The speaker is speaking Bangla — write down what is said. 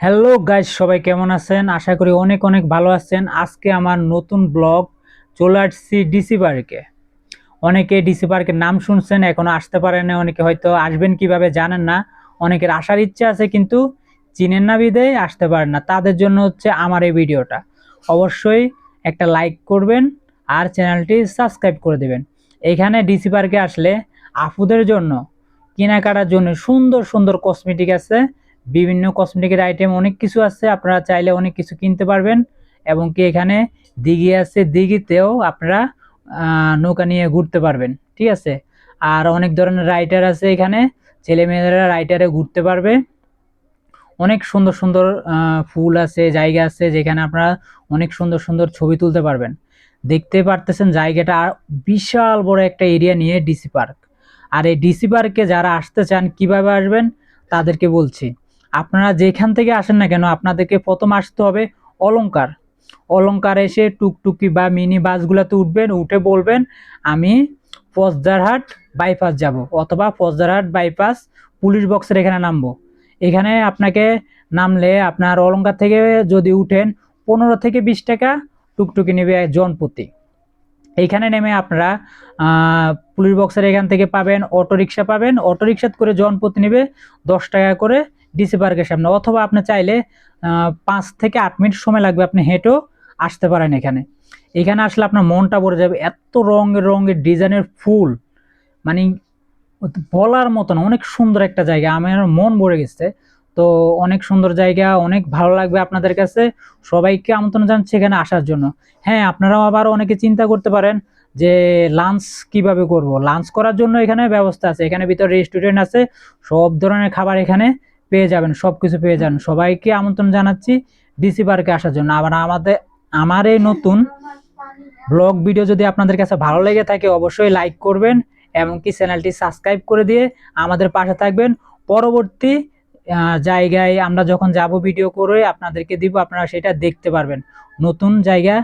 হ্যালো গাইজ সবাই কেমন আছেন? আশা করি অনেক অনেক ভালো আছেন। আজকে আমার নতুন ব্লগ চলে আসছি ডিসি পার্কে অনেকে ডিসি পার্কের নাম শুনছেন, এখনও আসতে পারেন না অনেকে হয়তো আসবেন কীভাবে জানেন না। অনেকের আসার ইচ্ছা আছে, কিন্তু চিনেন না বিদেয় আসতে পারেন না। তাদের জন্য হচ্ছে আমার এই ভিডিওটা। অবশ্যই একটা লাইক করবেন আর চ্যানেলটি সাবস্ক্রাইব করে দেবেন। এখানে ডিসি পার্কে আসলে আপুদের জন্য, কেনাকাটার জন্য সুন্দর সুন্দর কসমেটিক আছে। বিভিন্ন কসমেটিকের আইটেম অনেক কিছু আছে, আপনারা চাইলে অনেক কিছু কিনতে পারবেন। এবং কি এখানে দিঘি আছে, দিঘিতেও আপনারা নৌকা নিয়ে ঘুরতে পারবেন, ঠিক আছে? আর অনেক ধরনের রাইটার আছে এখানে ছেলে মেয়েরা রাইডারে ঘুরতে পারবে। অনেক সুন্দর সুন্দর ফুল আছে, জায়গা আছে, যেখানে আপনারা অনেক সুন্দর সুন্দর ছবি তুলতে পারবেন। দেখতে পারতেছেন জায়গাটা বিশাল বড় একটা এরিয়া নিয়ে ডিসি পার্ক আর এই ডিসি পার্কে যারা আসতে চান, কীভাবে আসবেন? তাদেরকে বলছি। আপনারা যেখান থেকে আসেন না কেন, আপনাদেরকে প্রথম আসতে হবে অলংকার। অলংকার এসে টুকটুকি বা মিনি বাসগুলোতে উঠবেন, উঠে বলবেন, আমি ফজদারহাট বাইপাস যাব অথবা ফজদারহাট বাইপাস পুলিশ বক্সের এখানে নামবো। এখানে আপনাকে নামলে আপনার অলঙ্কার থেকে যদি উঠেন, পনেরো থেকে বিশ টাকা টুকটুকি নেবে জন প্রতি এইখানে নেমে আপনারা পুলিশ বক্সের এখান থেকে পাবেন অটো রিক্সা পাবেন অটো রিক্সা করে জন প্রতি নেবে দশ টাকা করে ডিসি পার্কের সামনে, অথবা আপনি চাইলে পাঁচ থেকে আট মিনিট সময় লাগবে আপনি হেঁটেও আসতে পারেন এখানে। এখানে আসলে আপনার মনটা ভরে যাবে, এত রঙের রঙের ডিজাইনের ফুল মানে বলার মতো না, অনেক সুন্দর একটা জায়গা, আমার মন ভরে গেছে। তো অনেক সুন্দর জায়গা, অনেক ভালো লাগবে আপনাদের কাছে। সবাইকে আমন্ত্রণ জানাচ্ছি এখানে আসার জন্য। হ্যাঁ আপনারাও আবার অনেকে চিন্তা করতে পারেন যে, লাঞ্চ কীভাবে করব? লাঞ্চ করার জন্য এখানে ব্যবস্থা আছে, এখানে ভিতরে রেস্টুরেন্ট আছে, সব ধরনের খাবার এখানে পেয়ে যাবেন সব কিছু পেয়ে যাবেন সবাইকে আমন্ত্রণ জানাচ্ছি ডিসি পার্কে আসার জন্য। আবার আমাদের, আমার এই নতুন ব্লগ ভিডিও যদি আপনাদের কাছে ভালো লেগে থাকে, অবশ্যই লাইক করবেন এমনকি চ্যানেলটি সাবস্ক্রাইব করে দিয়ে আমাদের পাশে থাকবেন। পরবর্তী জায়গায় আমরা যখন যাব, ভিডিও করে আপনাদেরকে দিব, আপনারা সেটা দেখতে পারবেন। নতুন জায়গা